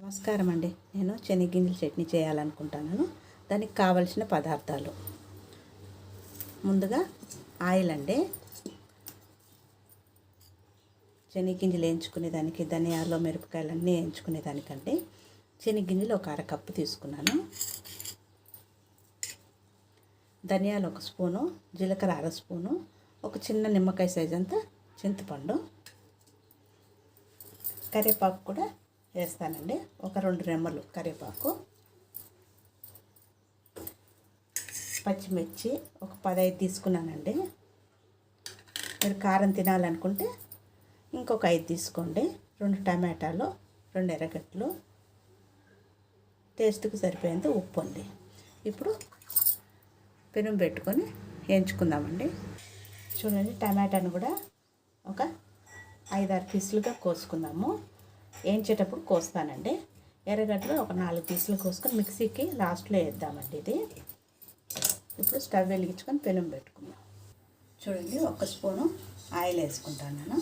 నమస్కారం అండి నేను శనగగింజల చట్నీ చేయాలనుకుంటున్నాను. దానికి కావలసిన పదార్థాలు. ముందుగా ఆయిల్ అండి శనగగింజలు వేయించుకునేదానికి ధనియాలు మిరపకాయలు అన్నీ వేయించుకునేదానికంటే శనగగింజలు ఒక అరకప్పు తీసుకున్నాను. ధనియాలు ఒక స్పూను జీలకర్ర అర స్పూను ఒక చిన్న నిమ్మకాయ సైజ్ అంతా చింతపండు కరివేపాకు కూడా వేస్తానండి. ఒక రెండు రెమ్మలు కరివేపాకు పచ్చిమిర్చి ఒక పదహైదు తీసుకున్నానండి. మీరు కారం తినాలనుకుంటే ఇంకొక ఐదు తీసుకోండి. రెండు టమాటాలు రెండు ఎర్రగడ్డలు టేస్ట్కి సరిపోయేంత ఉప్పు అండి. ఇప్పుడు పెనుము పెట్టుకొని వేయించుకుందామండి. చూడండి టమాటాను కూడా ఒక ఐదారు పీసులుగా కోసుకుందాము. వేయించేటప్పుడు కోస్తానండి. ఎర్రగడ్డలు ఒక నాలుగు పీసులు కోసుకొని మిక్సీకి లాస్ట్లో వేద్దామండి ఇది. ఇప్పుడు స్టవ్ వెలిగించుకొని పెనం పెట్టుకుందాం. చూడండి ఒక స్పూను ఆయిల్ వేసుకుంటాను నేను.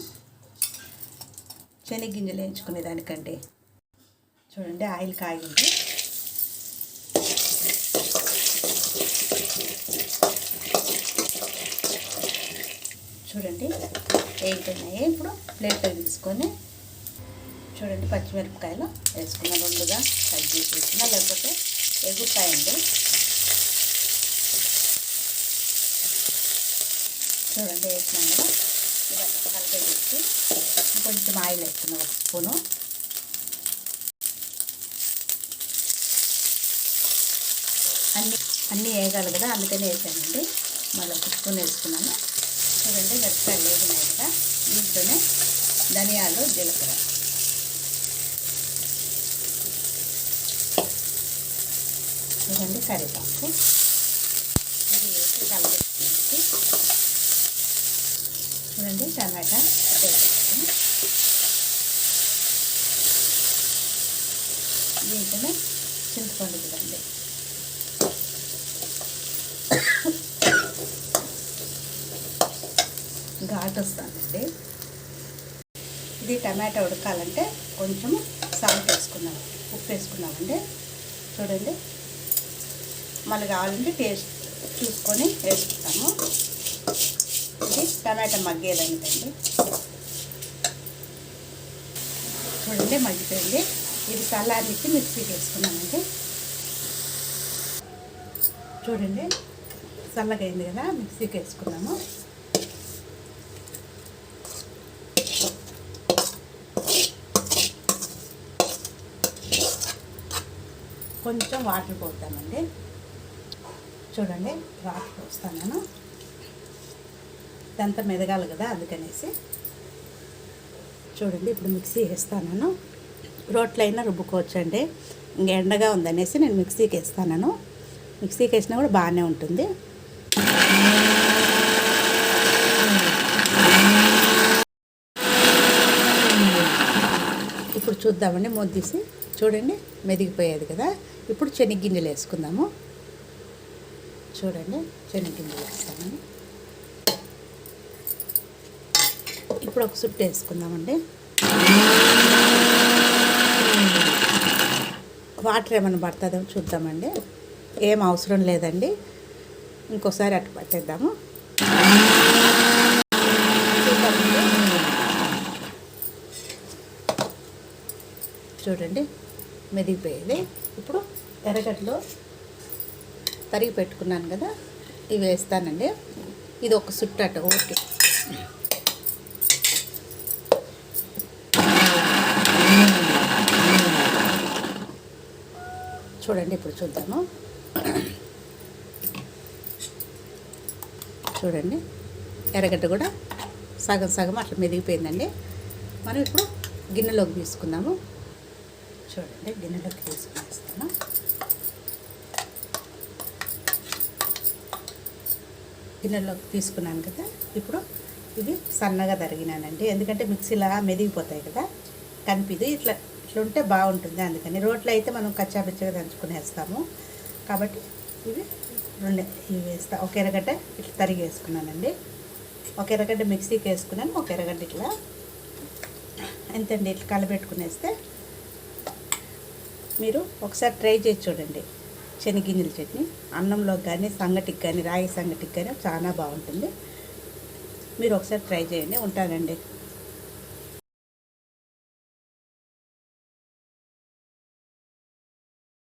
శనగింజలు వేయించుకునే దానికంటే. చూడండి ఆయిల్ కాగింది. చూడండి ఏంటన్నాయి ఇప్పుడు ప్లేట్లో తీసుకొని చూడండి పచ్చిమిరపకాయలు వేసుకున్న రెండుగా కట్ చేసి వేసుకున్నా లేకపోతే ఎగుతాయండి చూడండి వేసినాం కదా ఇదంతా కలిపేసి కొంచెం ఆయిల్ వేసుకున్నాం ఒక స్పూను. అన్నీ అన్నీ వేయగాలి కదా అందుకని వేసానండి. మళ్ళీ ఒక స్పూన్ వేసుకున్నాను. చూడండి మిరపకాయలు వేగినాయి కదా దీంట్లోనే ధనియాలు జీలకర్ర. చూడండి కరివేపాకు. ఇది వేసి కలిపేసి చూడండి టమాటా వేసుకొని దీంట్లోనే చింతపండు చూడండి ఘాట్ వస్తుందండి. ఇది టమాటా ఉడకాలంటే కొంచెం సాల్ట్ వేసుకున్నాం ఉప్పు వేసుకున్నామండి చూడండి. మళ్ళీ కావాలంటే టేస్ట్ చూసుకొని వేసుకుంటాము. ఇది టమాటా మగ్గేదండి. చూడండి మగ్గిపోయింది. ఇది చల్లారించి మిక్సీకి వేసుకున్నామండి. చూడండి చల్లగా అయింది కదా మిక్సీకి వేసుకున్నాము. కొంచెం వాటర్ పోతామండి చూడండి రాక్ పోస్తాను నేను. ఇదంతా మెదగాలి కదా అందుకనేసి. చూడండి ఇప్పుడు మిక్సీ వేస్తాను రోట్లైనా అయినా రుబ్బుకోవచ్చండి. ఇంక ఎండగా ఉందనేసి నేను మిక్సీకి వేస్తాను మిక్సీకి వేసినా కూడా బాగానే ఉంటుంది. ఇప్పుడు చూద్దామండి మూత తీసి. చూడండి మెదిగిపోయేది కదా. ఇప్పుడు శనగ్గింజలు వేసుకుందాము. చూడండి శనగగింజలు వేస్తాను. ఇప్పుడు ఒక సుట్టు వేసుకుందామండి. వాటర్ ఏమైనా పడుతుందో చూద్దామండి. ఏం అవసరం లేదండి. ఇంకోసారి అటు పట్టేద్దాము. చూడండి మెదిగిపోయేది. ఇప్పుడు ఎర్రగడ్డలో తరిగి పెట్టుకున్నాను కదా ఇవి వేస్తానండి. ఇది ఒక సుట్టట ఓకే. చూడండి ఇప్పుడు చూద్దాము. చూడండి ఎర్రగడ్డ కూడా సగం సగం అట్లా మెదిగిపోయిందండి. మనం ఇప్పుడు గిన్నెలోకి తీసుకుందాము. చూడండి గిన్నెలోకి తీసుకుని గిన్నెలోకి తీసుకున్నాను కదా. ఇప్పుడు ఇది సన్నగా తరిగినానండి. ఎందుకంటే మిక్సీలా మెదిగిపోతాయి కదా. కనిపిది. ఇట్లా ఇట్లా ఉంటే బాగుంటుంది. అందుకని రోట్లో అయితే మనం కచ్చాపిచ్చగా దంచుకునేస్తాము. కాబట్టి ఇవి రెండు ఇవి వేస్తా. ఒక ఎరగడ్డ ఇట్లా తరిగి వేసుకున్నానండి ఒక ఎరగడ్డ మిక్సీకి వేసుకున్నాను. ఒక ఎరగడ్డ ఇట్లా ఎంతండి ఇట్లా కలబెట్టుకునేస్తే మీరు ఒకసారి ట్రై చేసి చూడండి. శనగింజల చట్నీ అన్నంలో కానీ సంగటికి కానీ రాగి సంగటికి కానీ చాలా బాగుంటుంది. మీరు ఒకసారి ట్రై చేయండి ఉంటానండి.